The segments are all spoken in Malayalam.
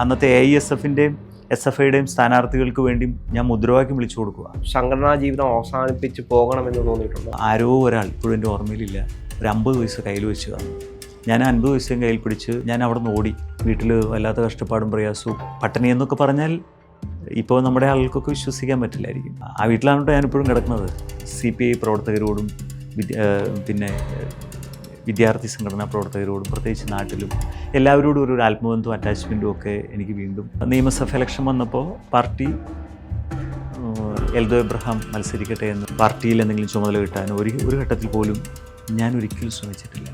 അന്നത്തെ എ എസ് എഫിന്റെയും എസ് എഫ് ഐയുടെയും സ്ഥാനാർത്ഥികൾക്ക് വേണ്ടി ഞാൻ മുദ്രാവാക്യം വിളിച്ചു കൊടുക്കുക. സംഘടനാ ജീവിതം അവസാനിപ്പിച്ച് പോകണമെന്ന് തോന്നിയിട്ടുണ്ട്? ആരോ ഒരാൾ ഇപ്പോഴും എന്റെ ഓർമ്മയിലില്ല ഒരു അമ്പത് പൈസ കയ്യിൽ വെച്ച് തന്നു ഞാൻ അൻപത് പൈസയും കയ്യിൽ പിടിച്ച് ഞാൻ അവിടെ നിന്ന് ഓടി. വീട്ടിൽ വല്ലാത്ത കഷ്ടപ്പാടും പ്രയാസവും പട്ടിണി എന്നൊക്കെ പറഞ്ഞാൽ ഇപ്പോൾ നമ്മുടെ ആളുകൾക്കൊക്കെ വിശ്വസിക്കാൻ പറ്റില്ലായിരിക്കും. ആ വീട്ടിലാണ് കേട്ടോ ഞാനിപ്പോഴും കിടക്കുന്നത്. സി പി ഐ പ്രവർത്തകരോടും പിന്നെ വിദ്യാർത്ഥി സംഘടനാ പ്രവർത്തകരോടും പ്രത്യേകിച്ച് നാട്ടിലും എല്ലാവരോടും ഒരു ആത്മബന്ധവും അറ്റാച്ച്മെന്റും ഒക്കെ എനിക്ക് വീണ്ടും നിയമസഭ ഇലക്ഷൻ വന്നപ്പോൾ പാർട്ടി എൽദോ എബ്രഹാം മത്സരിക്കട്ടെ എന്ന് പാർട്ടിയിൽ എന്തെങ്കിലും ചുമതല കിട്ടാൻ ഒരു ഒരു ഘട്ടത്തിൽ പോലും ഞാൻ ഒരിക്കലും ശ്രമിച്ചിട്ടില്ല.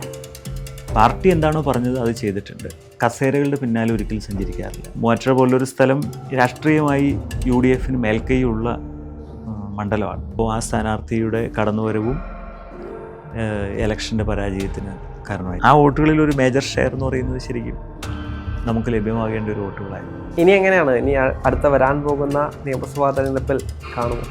പാർട്ടി എന്താണോ പറഞ്ഞത് അത് ചെയ്തിട്ടുണ്ട്. കസേരകളുടെ പിന്നാലെ ഒരിക്കലും സഞ്ചരിക്കാറില്ല. മൂവാറ്റ പോലൊരു സ്ഥലം രാഷ്ട്രീയമായി യു ഡി എഫിന് മേൽക്കൈയുള്ള മണ്ഡലമാണ്. അപ്പോൾ ആ സ്ഥാനാർത്ഥിയുടെ കടന്നുവരവും ഇലക്ഷന്റെ പരാജയത്തിന് കാരണമായി. ആ വോട്ടുകളിൽ ഒരു മേജർ ഷെയർ എന്ന് പറയുന്നത് ശരിക്കും നമുക്ക് ലഭ്യമാകേണ്ട ഒരു വോട്ടുകളായിരുന്നു ഇനി എങ്ങനെയാണ്? ഇനി അടുത്ത വരാൻ പോകുന്ന നിയമസഭാ തെരഞ്ഞെടുപ്പിൽ കാണുമോ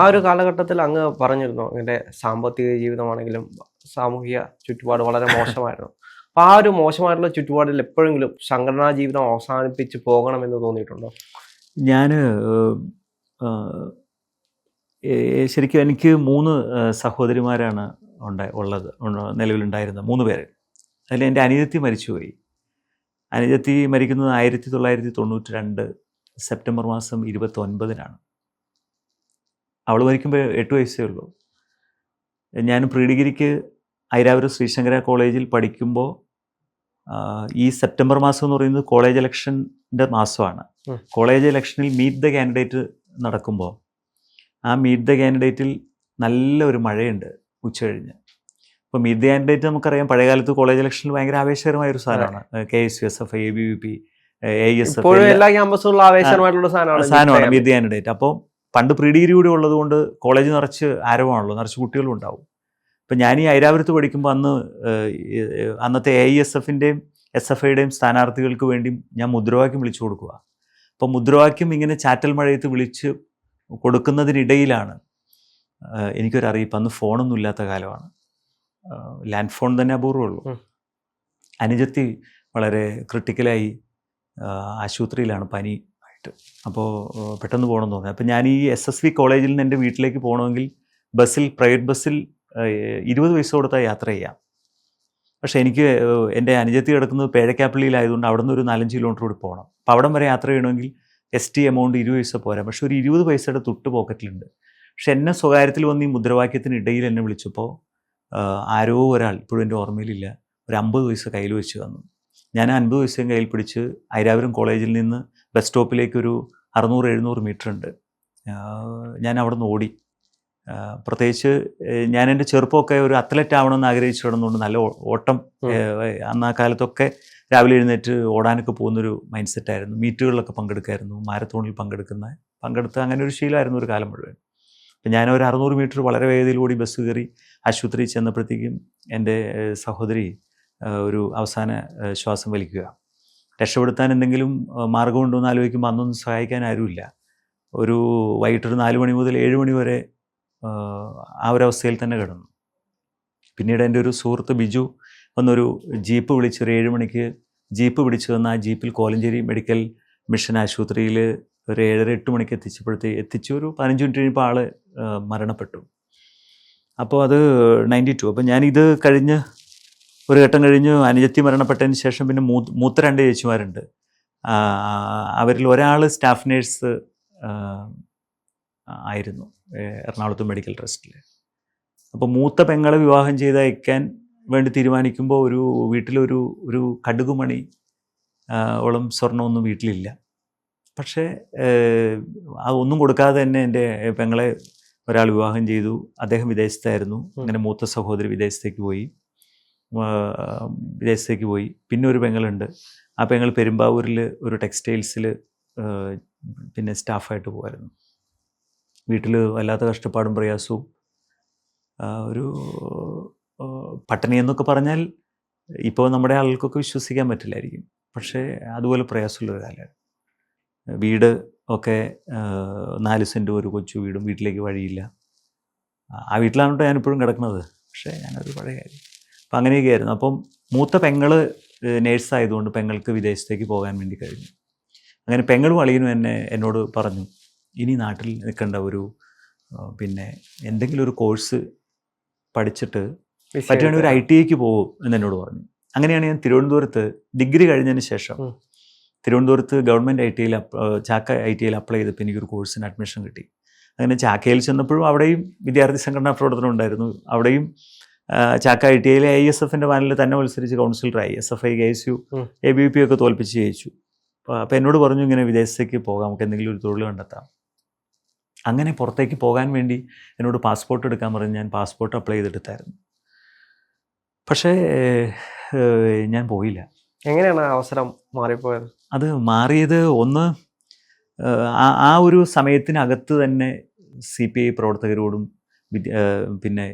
ആ ഒരു കാലഘട്ടത്തിൽ അങ്ങ് പറഞ്ഞിരുന്നു എന്റെ സാമ്പത്തിക ജീവിതമാണെങ്കിലും സാമൂഹിക ചുറ്റുപാട് വളരെ മോശമായിരുന്നു. അപ്പോൾ ആ ഒരു മോശമായിട്ടുള്ള ചുറ്റുപാടിൽ എപ്പോഴെങ്കിലും സംഘടനാ ജീവിതം അവസാനിപ്പിച്ച് പോകണമെന്ന് തോന്നിയിട്ടുണ്ടോ? ഞാൻ ശരിക്കും എനിക്ക് മൂന്ന് സഹോദരിമാരാണ് ഉണ്ടായി ഉള്ളത് ഉള്ള- നിലവിലുണ്ടായിരുന്നത് മൂന്ന് പേര്. അതിൽ എന്റെ അനിയത്തി മരിച്ചുപോയി. അനിയത്തി മരിക്കുന്നത് ആയിരത്തി തൊള്ളായിരത്തി തൊണ്ണൂറ്റി രണ്ട് സെപ്റ്റംബർ മാസം ഇരുപത്തി ഒൻപതിനാണ് അവൾ മരിക്കുമ്പോൾ എട്ട് വയസ്സേ ഉള്ളൂ. ഞാൻ പ്രീ ഡിഗ്രിക്ക് ഐരാവൂർ ശ്രീശങ്കര കോളേജിൽ പഠിക്കുമ്പോൾ ഈ സെപ്റ്റംബർ മാസം എന്ന് പറയുന്നത് കോളേജ് ഇലക്ഷന്റെ മാസമാണ്. കോളേജ് ഇലക്ഷനിൽ മീറ്റ് ദ കാൻഡിഡേറ്റ് നടക്കുമ്പോൾ ആ മീറ്റ് ദ കാൻഡിഡേറ്റിൽ നല്ല ഒരു മഴയുണ്ട് ഉച്ച കഴിഞ്ഞ് അപ്പോൾ മീറ്റ് ദ കാൻഡിഡേറ്റ് നമുക്കറിയാം പഴയകാലത്ത് കോളേജ് ഇലക്ഷനിൽ ഭയങ്കര ആവേശകരമായ ഒരു സാധനമാണ് K S U S F A B V P A S F എല്ലാ ക്യാമ്പസുകളിലും സാധനമാണ് മീറ്റ് ദ കാൻഡിഡേറ്റ് അപ്പോൾ പണ്ട് പ്രീ ഡിഗ്രി കൂടി ഉള്ളത് കൊണ്ട് കോളേജ് നിറച്ച് ആരവമാണല്ലോ നിറച്ച് കുട്ടികളും ഉണ്ടാവും. അപ്പം ഞാൻ ഈ ഐരാപുരത്ത് പഠിക്കുമ്പോൾ അന്ന് അന്നത്തെ എ ഐ എസ് എഫിന്റെയും എസ് എഫ് ഐയുടെയും സ്ഥാനാർത്ഥികൾക്ക് വേണ്ടി ഞാൻ മുദ്രാവാക്യം വിളിച്ചു കൊടുക്കുക അപ്പോൾ മുദ്രാവാക്യം ഇങ്ങനെ ചാറ്റൽ മഴയത്ത് വിളിച്ച് കൊടുക്കുന്നതിനിടയിലാണ് എനിക്കൊരറിയിപ്പ് അന്ന് ഫോണൊന്നും ഇല്ലാത്ത കാലമാണ്. ലാൻഡ് ഫോൺ തന്നെ അപൂർവമുള്ളൂ. അനുജത്തി വളരെ ക്രിട്ടിക്കലായി ആശുപത്രിയിലാണ് പനി ആയിട്ട്. അപ്പോൾ പെട്ടെന്ന് പോകണമെന്ന് തോന്നി. അപ്പോൾ ഞാൻ ഈ എസ് എസ് വി കോളേജിൽ നിന്ന് എന്റെ വീട്ടിലേക്ക് പോകണമെങ്കിൽ ബസ്സിൽ പ്രൈവറ്റ് ബസ്സിൽ ഇരുപത് പൈസ കൊടുത്താൽ യാത്ര ചെയ്യാം. പക്ഷേ എനിക്ക് എന്റെ അനുജത്തി കിടക്കുന്നത് പേഴക്കാപ്പള്ളിയിലായതുകൊണ്ട് അവിടെ നിന്ന് ഒരു നാലഞ്ച് കിലോമീറ്റർ കൂടി പോകണം. അപ്പോൾ അവിടം വരെ യാത്ര ചെയ്യണമെങ്കിൽ എസ് ടി എമൗണ്ട് ഇരുപത് പൈസ പോരാ. പക്ഷെ ഒരു ഇരുപത് പൈസയുടെ തൊട്ട് പോക്കറ്റിലുണ്ട്. പക്ഷെ എന്നെ സ്വകാര്യത്തിൽ വന്ന് ഈ മുദ്രാവാക്യത്തിന് ഇടയിൽ എന്നെ വിളിച്ചപ്പോൾ ആരോ ഒരാൾ ഇപ്പോഴും എന്റെ ഓർമ്മയിലില്ല ഒരു അമ്പത് പൈസ കയ്യിൽ വെച്ച് തന്നു. ഞാൻ അൻപത് പൈസയും കയ്യിൽ പിടിച്ച് ഐരാപുരം കോളേജിൽ നിന്ന് ബസ് സ്റ്റോപ്പിലേക്ക് ഒരു അറുന്നൂറ് എഴുന്നൂറ് മീറ്റർ ഉണ്ട്. ഞാൻ അവിടെ നിന്ന് ഓടി. പ്രത്യേകിച്ച് ഞാൻ എന്റെ ചെറുപ്പമൊക്കെ ഒരു അത്ലറ്റ് ആവണമെന്ന് ആഗ്രഹിച്ചു കിടന്നുകൊണ്ട് നല്ല ഓട്ടം. അന്ന് ആ കാലത്തൊക്കെ രാവിലെ എഴുന്നേറ്റ് ഓടാനൊക്കെ പോകുന്നൊരു മൈൻഡ് സെറ്റായിരുന്നു മീറ്റുകളിലൊക്കെ പങ്കെടുക്കായിരുന്നു മാരത്തോണിൽ പങ്കെടുക്കുന്ന പങ്കെടുത്ത് അങ്ങനെ ഒരു ശീലമായിരുന്നു ഒരു കാലം മുഴുവൻ. അപ്പം ഞാൻ ഒരു അറുന്നൂറ് മീറ്റർ വളരെ വേഗതയിലൂടി ബസ് കയറി ആശുപത്രിയിൽ ചെന്നപ്പോഴത്തേക്കും എന്റെ സഹോദരി ഒരു അവസാന ശ്വാസം വലിക്കുക. രക്ഷപ്പെടുത്താൻ എന്തെങ്കിലും മാർഗമുണ്ടോ എന്ന് ആലോചിക്കുമ്പോൾ അന്നൊന്നും സഹായിക്കാൻ ആരുമില്ല. ഒരു വൈകിട്ടൊരു നാല് മണി മുതൽ ഏഴ് മണി വരെ ആ ഒരു അവസ്ഥയിൽ തന്നെ കിടന്നു. പിന്നീട് എന്റെ ഒരു സുഹൃത്ത് ബിജു വന്നൊരു ജീപ്പ് വിളിച്ച് ഒരു ഏഴ് മണിക്ക് ജീപ്പ് പിടിച്ചു വന്ന് ആ ജീപ്പിൽ കോലഞ്ചേരി മെഡിക്കൽ മിഷൻ ആശുപത്രിയിൽ ഒരു ഏഴര എട്ട് മണിക്ക് എത്തിച്ചപ്പോഴത്തേ എത്തിച്ചു ഒരു പതിനഞ്ച് മിനിറ്റ് കഴിഞ്ഞപ്പോൾ ആൾ മരണപ്പെട്ടു. അപ്പോൾ അത് നയന്റി ടു. അപ്പോൾ ഞാനിത് കഴിഞ്ഞ് ഒരു ഘട്ടം കഴിഞ്ഞ് അനുജത്തി മരണപ്പെട്ടതിന് ശേഷം പിന്നെ മൂ മൂത്ത രണ്ട് ചേച്ചിമാരുണ്ട്. അവരിൽ ഒരാൾ സ്റ്റാഫ് നേഴ്സ് ആയിരുന്നു എറണാകുളത്ത് മെഡിക്കൽ ട്രസ്റ്റിൽ അപ്പോൾ മൂത്ത പെങ്ങളെ വിവാഹം ചെയ്ത് അയക്കാൻ വേണ്ടി തീരുമാനിക്കുമ്പോൾ ഒരു വീട്ടിലൊരു ഒരു കടുകുമണി ഓളം സ്വർണമൊന്നും വീട്ടിലില്ല. പക്ഷേ ആ ഒന്നും കൊടുക്കാതെ തന്നെ എന്റെ പെങ്ങളെ ഒരാൾ വിവാഹം ചെയ്തു. അദ്ദേഹം വിദേശത്തായിരുന്നു. അങ്ങനെ മൂത്ത സഹോദരി വിദേശത്തേക്ക് പോയി. വിദേശത്തേക്ക് പോയി. പിന്നെ ഒരു പെങ്ങളുണ്ട്. ആ പെങ്ങൾ പെരുമ്പാവൂരിൽ ഒരു ടെക്സ്റ്റൈൽസിൽ പിന്നെ സ്റ്റാഫായിട്ട് പോകുമായിരുന്നു വീട്ടിൽ വല്ലാത്ത കഷ്ടപ്പാടും പ്രയാസവും ഒരു പട്ടിണി എന്നൊക്കെ പറഞ്ഞാൽ ഇപ്പോൾ നമ്മുടെ ആളുകൾക്കൊക്കെ വിശ്വസിക്കാൻ പറ്റില്ലായിരിക്കും. പക്ഷേ അതുപോലെ പ്രയാസമുള്ള ഒരു കാലമാണ്. വീട് ഒക്കെ നാല് സെന്റും ഒരു കൊച്ചു വീടും വീട്ടിലേക്ക് വഴിയില്ല. ആ വീട്ടിലാണ് കേട്ടോ ഞാനിപ്പോഴും കിടക്കുന്നത്. പക്ഷേ ഞാനൊരു പഴയ കാര്യം. അപ്പം അങ്ങനെയൊക്കെയായിരുന്നു അപ്പം മൂത്ത പെങ്ങൾ നേഴ്സായതുകൊണ്ട് പെങ്ങൾക്ക് വിദേശത്തേക്ക് പോകാൻ വേണ്ടി കഴിഞ്ഞു. അങ്ങനെ പെങ്ങളും അളിയനും എന്നെ എന്നോട് പറഞ്ഞു ഇനി നാട്ടിൽ നിൽക്കേണ്ട ഒരു പിന്നെ എന്തെങ്കിലും ഒരു കോഴ്സ് പഠിച്ചിട്ട് പറ്റുകയാണെങ്കിൽ ഒരു ഐ ടി ഐക്ക് പോകും എന്ന് എന്നോട് പറഞ്ഞു. അങ്ങനെയാണ് ഞാൻ തിരുവനന്തപുരത്ത് ഡിഗ്രി കഴിഞ്ഞതിന് ശേഷം. തിരുവനന്തപുരത്ത് ഗവൺമെന്റ് ഐ ടി ഐയിൽ ചാക്ക ഐ ടി ഐയിൽ അപ്ലൈ ചെയ്തപ്പോൾ എനിക്കൊരു കോഴ്സിന് അഡ്മിഷൻ കിട്ടി. അങ്ങനെ ചാക്കയിൽ ചെന്നപ്പോഴും അവിടെയും വിദ്യാർത്ഥി സംഘടനാ പ്രവർത്തനം ഉണ്ടായിരുന്നു. അവിടെയും ചാക്ക ഐ ടി ഐയിലെ ഐ എസ് എഫിന്റെ പാനലിൽ തന്നെ മത്സരിച്ച് കൗൺസിലറായി. S F I K S U. A B P ഒക്കെ തോൽപ്പിച്ച് ജയിച്ചു. അപ്പോൾ എന്നോട് പറഞ്ഞു ഇങ്ങനെ വിദേശത്തേക്ക് പോകാം. നമുക്ക് എന്തെങ്കിലും ഒരു തൊഴിൽ കണ്ടെത്താം. അങ്ങനെ പുറത്തേക്ക് പോകാൻ വേണ്ടി എന്നോട് പാസ്പോർട്ട് എടുക്കാൻ പറഞ്ഞ് ഞാൻ പാസ്പോർട്ട് അപ്ലൈ ചെയ്തെടുത്തായിരുന്നു. പക്ഷേ ഞാൻ പോയില്ല. എങ്ങനെയാണ് അവസരം മാറിപ്പോയത്? അത് മാറിയത് ഒന്ന് ആ ആ ഒരു സമയത്തിനകത്ത് തന്നെ സി പി ഐ പ്രവർത്തകരോടും പിന്നെ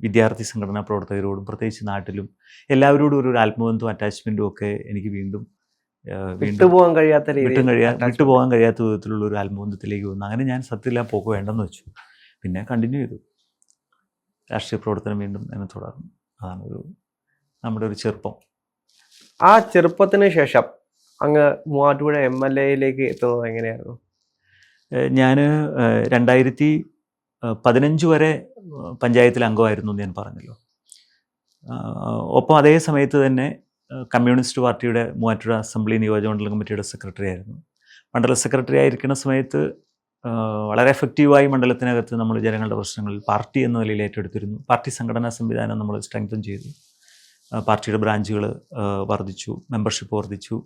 വിദ്യാർത്ഥി സംഘടനാ പ്രവർത്തകരോടും പ്രത്യേകിച്ച് നാട്ടിലും എല്ലാവരോടും ഒരു ആത്മബന്ധവും അറ്റാച്ച്മെന്റും ഒക്കെ എനിക്ക് വീണ്ടും വിട്ടുപോകാൻ കഴിയാത്ത വിട്ടും കഴിയാ. വിട്ടുപോകാൻ കഴിയാത്ത വിധത്തിലുള്ള ഒരു ആത്മബന്ധത്തിലേക്ക് വന്നു. അങ്ങനെ ഞാൻ സത്യത്തിൽ ആ പോക്ക് വേണ്ടെന്ന് വെച്ചു. പിന്നെ കണ്ടിന്യൂ ചെയ്തു. രാഷ്ട്രീയ പ്രവർത്തനം വീണ്ടും എന്നെ തുടർന്നു. അതാണ് ഒരു നമ്മുടെ ഒരു ചെറുപ്പം. ആ ചെറുപ്പത്തിന് ശേഷം അങ്ങ് മൂവാറ്റുപുഴ എം എൽ എയിലേക്ക് എത്തുന്നത് എങ്ങനെയായിരുന്നു? ഞാൻ രണ്ടായിരത്തി പതിനഞ്ച് വരെ പഞ്ചായത്തിൽ അംഗമായിരുന്നു എന്ന് ഞാൻ പറഞ്ഞല്ലോ. ഒപ്പം അതേ സമയത്ത് തന്നെ കമ്മ്യൂണിസ്റ്റ് പാർട്ടിയുടെ മൂവാറ്റുപുഴ അസംബ്ലി നിയോജകമണ്ഡലം കമ്മിറ്റിയുടെ സെക്രട്ടറി ആയിരുന്നു. മണ്ഡല സെക്രട്ടറി ആയിരിക്കുന്ന സമയത്ത് വളരെ എഫക്റ്റീവായി മണ്ഡലത്തിനകത്ത് നമ്മൾ ജനങ്ങളുടെ പ്രശ്നങ്ങളിൽ പാർട്ടി എന്ന നിലയിൽ ഏറ്റെടുത്തിരുന്നു. പാർട്ടി സംഘടനാ സംവിധാനം നമ്മൾ സ്ട്രെങ്തൻ ചെയ്തു. പാർട്ടിയുടെ ബ്രാഞ്ചുകൾ വർദ്ധിച്ചു മെമ്പർഷിപ്പ് വർദ്ധിച്ചു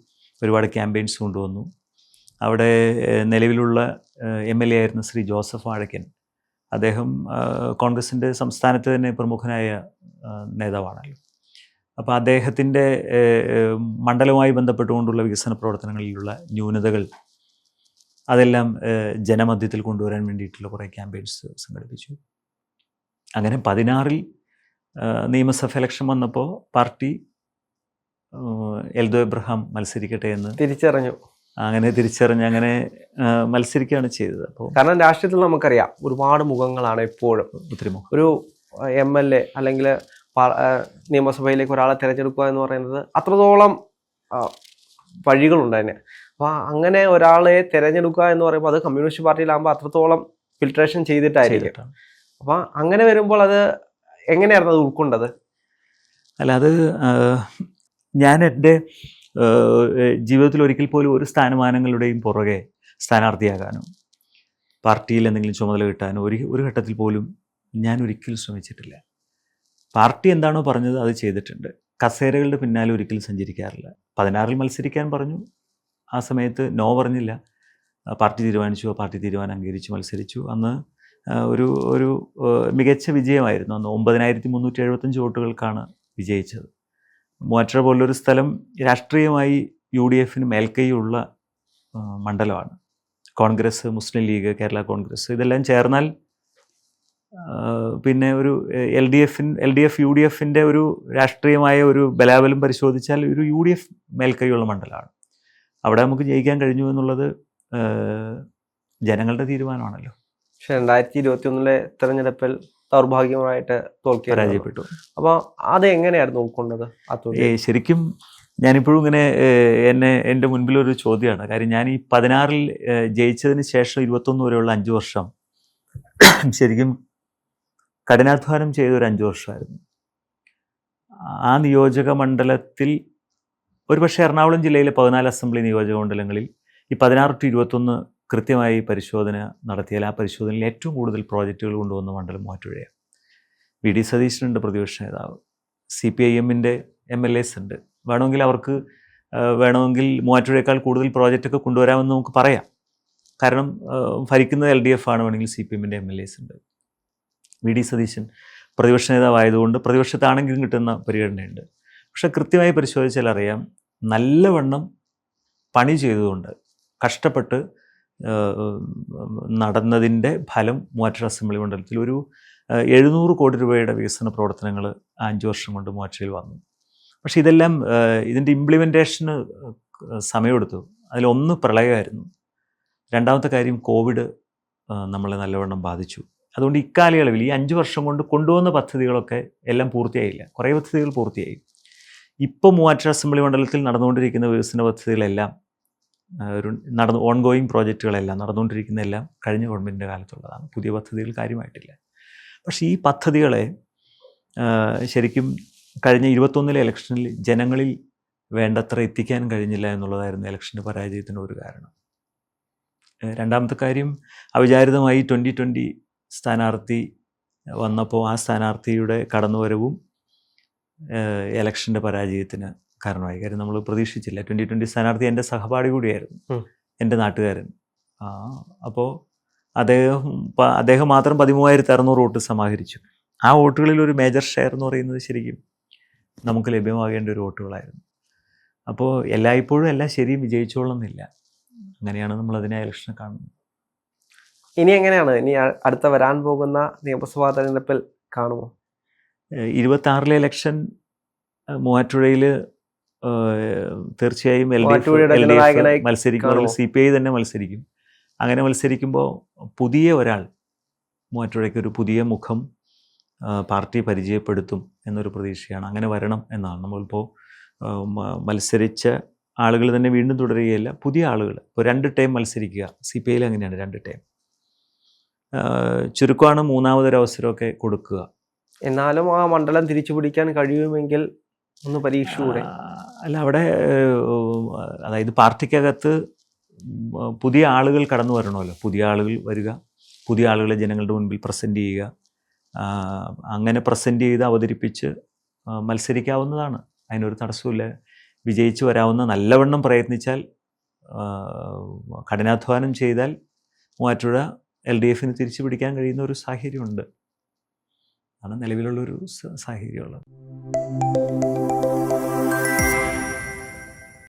ഒരുപാട് ക്യാമ്പയിൻസ് കൊണ്ടുവന്നു. അവിടെ നിലവിലുള്ള എം എൽ എ ആയിരുന്ന ശ്രീ ജോസഫ് വാഴക്കൻ അദ്ദേഹം കോൺഗ്രസിന്റെ സംസ്ഥാനത്ത് തന്നെ പ്രമുഖനായ നേതാവാണല്ലോ. അപ്പോൾ അദ്ദേഹത്തിന്റെ മണ്ഡലവുമായി ബന്ധപ്പെട്ടുകൊണ്ടുള്ള വികസന പ്രവർത്തനങ്ങളിലുള്ള ന്യൂനതകൾ അതെല്ലാം ജനമധ്യത്തിൽ കൊണ്ടുവരാൻ വേണ്ടിയിട്ടുള്ള കുറേ ക്യാമ്പയിൻസ് സംഘടിപ്പിച്ചു. അങ്ങനെ പതിനാറിൽ നിയമസഭ ഇലക്ഷൻ വന്നപ്പോൾ പാർട്ടി എൽദോ എബ്രഹാം മത്സരിക്കട്ടെ എന്ന് തിരിച്ചറിഞ്ഞു. അങ്ങനെ തിരിച്ചറിഞ്ഞ് അങ്ങനെ മത്സരിക്കുകയാണ് ചെയ്തത്. അപ്പോൾ കാരണം രാഷ്ട്രീയത്തിൽ നമുക്കറിയാം ഒരുപാട് മുഖങ്ങളാണ് എപ്പോഴും. ഒത്തിരി ഒരു എം എൽ എ അല്ലെങ്കിൽ നിയമസഭയിലേക്ക് ഒരാളെ തിരഞ്ഞെടുക്കുക എന്ന് പറയുന്നത് അത്രത്തോളം വഴികളുണ്ട് അതിന്. അപ്പോൾ അങ്ങനെ ഒരാളെ തിരഞ്ഞെടുക്കുക എന്ന് പറയുമ്പോൾ അത് കമ്മ്യൂണിസ്റ്റ് പാർട്ടിയിലാകുമ്പോൾ അത്രത്തോളം ഫിൽട്രേഷൻ ചെയ്തിട്ടായിരിക്കും. അപ്പോൾ അങ്ങനെ വരുമ്പോൾ അത് എങ്ങനെയായിരുന്നു അത് ഉൾക്കൊണ്ടത്? അല്ല അത് ഞാൻ എന്റെ ജീവിതത്തിൽ ഒരിക്കൽ പോലും ഒരു സ്ഥാനമാനങ്ങളുടെയും പുറകെ സ്ഥാനാർത്ഥിയാകാനോ പാർട്ടിയിൽ എന്തെങ്കിലും ചുമതല കിട്ടാനോ ഒരു ഒരു ഘട്ടത്തിൽ പോലും ഞാൻ ഒരിക്കലും ശ്രമിച്ചിട്ടില്ല. പാർട്ടി എന്താണോ പറഞ്ഞത് അത് ചെയ്തിട്ടുണ്ട്. കസേരകളുടെ പിന്നാലെ ഒരിക്കലും സഞ്ചരിക്കാറില്ല. പതിനാറിൽ മത്സരിക്കാൻ പറഞ്ഞു. ആ സമയത്ത് നോ പറഞ്ഞില്ല. പാർട്ടി തീരുമാനിച്ചു പാർട്ടി തീരുമാനം അംഗീകരിച്ചു മത്സരിച്ചു. അന്ന് ഒരു ഒരു മികച്ച വിജയമായിരുന്നു. അന്ന് ഒമ്പതിനായിരത്തി മുന്നൂറ്റി എഴുപത്തഞ്ച് വോട്ടുകൾക്കാണ് വിജയിച്ചത്. മൂവാറ്റുപുഴ പോലൊരു സ്ഥലം രാഷ്ട്രീയമായി യു ഡി എഫിന് മേൽക്കൈയുള്ള മണ്ഡലമാണ്. കോൺഗ്രസ് മുസ്ലിം ലീഗ് കേരള കോൺഗ്രസ് ഇതെല്ലാം ചേർന്നാൽ പിന്നെ ഒരു L D എഫിൻ L D F U D എഫിന്റെ ഒരു രാഷ്ട്രീയമായ ഒരു ബലാബലം പരിശോധിച്ചാൽ ഒരു യു ഡി എഫ് മേൽക്കൈയുള്ള മണ്ഡലമാണ്. അവിടെ നമുക്ക് ജയിക്കാൻ കഴിഞ്ഞു എന്നുള്ളത് ജനങ്ങളുടെ തീരുമാനമാണല്ലോ. പക്ഷെ രണ്ടായിരത്തി ഇരുപത്തി ഒന്നിലെ തെരഞ്ഞെടുപ്പിൽ ദൗർഭാഗ്യമായിട്ട് തോൽക്കി പരാജയപ്പെട്ടു. അപ്പോൾ അത് എങ്ങനെയായിരുന്നു ഉൾക്കൊണ്ടത് ശരിക്കും ഞാനിപ്പോഴും ഇങ്ങനെ എന്നെ എന്റെ മുൻപിലൊരു ചോദ്യമാണ്. കാര്യം ഞാൻ ഈ പതിനാറിൽ ജയിച്ചതിന് ശേഷം ഇരുപത്തൊന്ന് വരെയുള്ള അഞ്ച് വർഷം ശരിക്കും കഠിനാധ്വാനം ചെയ്ത ഒരു അഞ്ച് വർഷമായിരുന്നു. ആ നിയോജക മണ്ഡലത്തിൽ ഒരുപക്ഷെ എറണാകുളം ജില്ലയിലെ പതിനാല് അസംബ്ലി നിയോജക മണ്ഡലങ്ങളിൽ ഈ പതിനാറ് ടു ഇരുപത്തൊന്ന് കൃത്യമായി പരിശോധന നടത്തിയാൽ ആ പരിശോധനയിൽ ഏറ്റവും കൂടുതൽ പ്രോജക്റ്റുകൾ കൊണ്ടുവന്ന മണ്ഡലം മൂവാറ്റുപുഴയാണ് വി. ഡി. സതീശനുണ്ട് പ്രതിപക്ഷ നേതാവ്. സി പി ഐ എമ്മിന്റെ എം എൽ എസ് ഉണ്ട്. വേണമെങ്കിൽ അവർക്ക് വേണമെങ്കിൽ മൂവാറ്റുപുഴയേക്കാൾ കൂടുതൽ പ്രോജക്റ്റൊക്കെ കൊണ്ടുവരാമെന്ന് നമുക്ക് പറയാം. കാരണം ഭരിക്കുന്നത് എൽ ഡി എഫ് ആണ്. വേണമെങ്കിൽ സി പി എമ്മിന്റെ എം എൽ എസ് ഉണ്ട്. വി ഡി സതീശൻ പ്രതിപക്ഷ നേതാവായതുകൊണ്ട് പ്രതിപക്ഷത്താണെങ്കിലും കിട്ടുന്ന പരിഗണനയുണ്ട്. പക്ഷെ കൃത്യമായി പരിശോധിച്ചാൽ അറിയാം നല്ലവണ്ണം പണി ചെയ്തുകൊണ്ട് കഷ്ടപ്പെട്ട് നടന്നതിന്റെ ഫലം മൂവാറ്റുപുഴ അസംബ്ലി മണ്ഡലത്തിൽ ഒരു എഴുന്നൂറ് കോടി രൂപയുടെ വികസന പ്രവർത്തനങ്ങൾ അഞ്ച് വർഷം കൊണ്ട് മൂവാറ്റുപുഴയിൽ വന്നു. പക്ഷേ ഇതെല്ലാം ഇതിന്റെ ഇംപ്ലിമെന്റേഷന് സമയമെടുത്തു. അതിലൊന്ന് പ്രളയമായിരുന്നു. രണ്ടാമത്തെ കാര്യം കോവിഡ് നമ്മളെ നല്ലവണ്ണം ബാധിച്ചു. അതുകൊണ്ട് ഇക്കാലയളവിൽ ഈ അഞ്ച് വർഷം കൊണ്ട് കൊണ്ടുവന്ന പദ്ധതികളൊക്കെ എല്ലാം പൂർത്തിയായില്ല. കുറേ പദ്ധതികൾ പൂർത്തിയായി. ഇപ്പോൾ മൂവാറ്റുപുഴ അസംബ്ലി മണ്ഡലത്തിൽ നടന്നുകൊണ്ടിരിക്കുന്ന വികസന പദ്ധതികളെല്ലാം ഒരു നടന്നു ഓൺഗോയിങ് പ്രോജക്റ്റുകളെല്ലാം നടന്നുകൊണ്ടിരിക്കുന്ന എല്ലാം കഴിഞ്ഞ ഗവൺമെന്റിന്റെ കാലത്തുള്ളതാണ്. പുതിയ പദ്ധതികൾ കാര്യമായിട്ടില്ല. പക്ഷേ ഈ പദ്ധതികളെ ശരിക്കും കഴിഞ്ഞ ഇരുപത്തൊന്നിലെ ഇലക്ഷനിൽ ജനങ്ങളിൽ വേണ്ടത്ര എത്തിക്കാൻ കഴിഞ്ഞില്ല എന്നുള്ളതായിരുന്നു ഇലക്ഷന്റെ പരാജയത്തിന്റെ ഒരു കാരണം. രണ്ടാമത്തെ കാര്യം അവിചാരിതമായി ട്വന്റി ട്വന്റി സ്ഥാനാർത്ഥി വന്നപ്പോൾ ആ സ്ഥാനാർത്ഥിയുടെ കടന്നുവരവും എലക്ഷന്റെ പരാജയത്തിന് കാരണമായി. കാര്യം നമ്മൾ പ്രതീക്ഷിച്ചില്ല. ട്വന്റി ട്വന്റി സ്ഥാനാർത്ഥി എന്റെ സഹപാഠി കൂടിയായിരുന്നു. എന്റെ നാട്ടുകാരൻ. അപ്പോൾ അദ്ദേഹം അദ്ദേഹം മാത്രം പതിമൂവായിരത്തി അറുന്നൂറ് വോട്ട് സമാഹരിച്ചു. ആ വോട്ടുകളിൽ ഒരു മേജർ ഷെയർ എന്ന് പറയുന്നത് ശരിക്കും നമുക്ക് ലഭ്യമാകേണ്ട ഒരു വോട്ടുകളായിരുന്നു. അപ്പോൾ എല്ലായ്പ്പോഴും എല്ലാം ശരിയും വിജയിച്ചോളുന്നില്ല. അങ്ങനെയാണ് നമ്മൾ അതിനെ ഇലക്ഷനെ കാണുന്നത്. ഇനി എങ്ങനെയാണ്? ഇനി അടുത്ത വരാൻ പോകുന്ന നിയമസഭാ തെരഞ്ഞെടുപ്പിൽ കാണുമോ? ഇരുപത്തി ആറിലെ ഇലക്ഷൻ മൂവാറ്റുപുഴയിൽ തീർച്ചയായും എൽ ഡി മത്സരിക്കും. സി പി ഐ തന്നെ മത്സരിക്കും. അങ്ങനെ മത്സരിക്കുമ്പോൾ പുതിയ ഒരാൾ മൂവാറ്റുപുഴയ്ക്ക് ഒരു പുതിയ മുഖം പാർട്ടി പരിചയപ്പെടുത്തും എന്നൊരു പ്രതീക്ഷയാണ്. അങ്ങനെ വരണം എന്നാണ്. നമ്മളിപ്പോൾ മത്സരിച്ച ആളുകൾ തന്നെ വീണ്ടും തുടരുകയല്ല പുതിയ ആളുകൾ. ഇപ്പോൾ രണ്ട് ടൈം മത്സരിക്കുക. സി പി ഐയിൽ അങ്ങനെയാണ് രണ്ട് ടൈം. ചുരുക്കമാണ് മൂന്നാമതൊരു അവസരമൊക്കെ കൊടുക്കുക. എന്നാലും ആ മണ്ഡലം തിരിച്ചു പിടിക്കാൻ കഴിയുമെങ്കിൽ ഒന്ന് പരീക്ഷ കൂടെ അല്ല അവിടെ അതായത് പാർട്ടിക്കകത്ത് പുതിയ ആളുകൾ കടന്നു വരണമല്ലോ. പുതിയ ആളുകൾ വരിക പുതിയ ആളുകളെ ജനങ്ങളുടെ മുൻപിൽ പ്രസന്റ് ചെയ്യുക അങ്ങനെ പ്രസന്റ് ചെയ്ത് അവതരിപ്പിച്ച് മത്സരിക്കാവുന്നതാണ്. അതിനൊരു തടസ്സമില്ല വിജയിച്ചു വരാവുന്ന നല്ലവണ്ണം പ്രയത്നിച്ചാൽ കഠിനാധ്വാനം ചെയ്താൽ മൂവാറ്റുപുഴ എൽ ഡി എഫിന് തിരിച്ചു പിടിക്കാൻ കഴിയുന്ന ഒരു സാഹചര്യമുണ്ട്. ആണ് നിലവിലുള്ളൊരു സാഹചര്യമുള്ളത്.